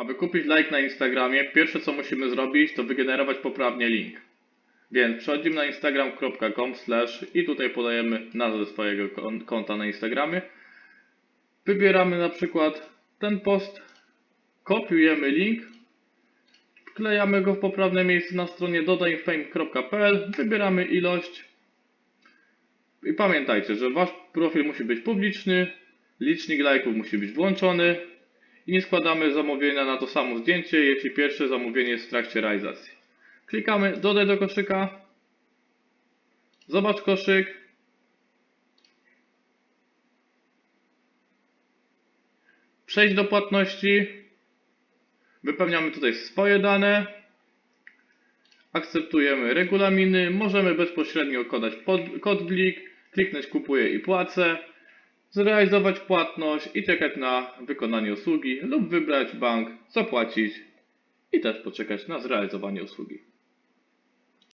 Aby kupić like na Instagramie, pierwsze co musimy zrobić, to wygenerować poprawnie link. Więc przechodzimy na instagram.com i tutaj podajemy nazwę swojego kon- konta na Instagramie. Wybieramy na przykład ten post, kopiujemy link, wklejamy go w poprawne miejsce na stronie dodajfame.pl, wybieramy ilość i pamiętajcie, że wasz profil musi być publiczny, licznik lajków musi być włączony i nie składamy zamówienia na to samo zdjęcie, jeśli pierwsze zamówienie jest w trakcie realizacji. Klikamy dodaj do koszyka, zobacz koszyk, przejdź do płatności, wypełniamy tutaj swoje dane, akceptujemy regulaminy, możemy bezpośrednio kodać pod, kod blik, kliknąć kupuję i płacę, zrealizować płatność i czekać na wykonanie usługi lub wybrać bank, zapłacić i też poczekać na zrealizowanie usługi.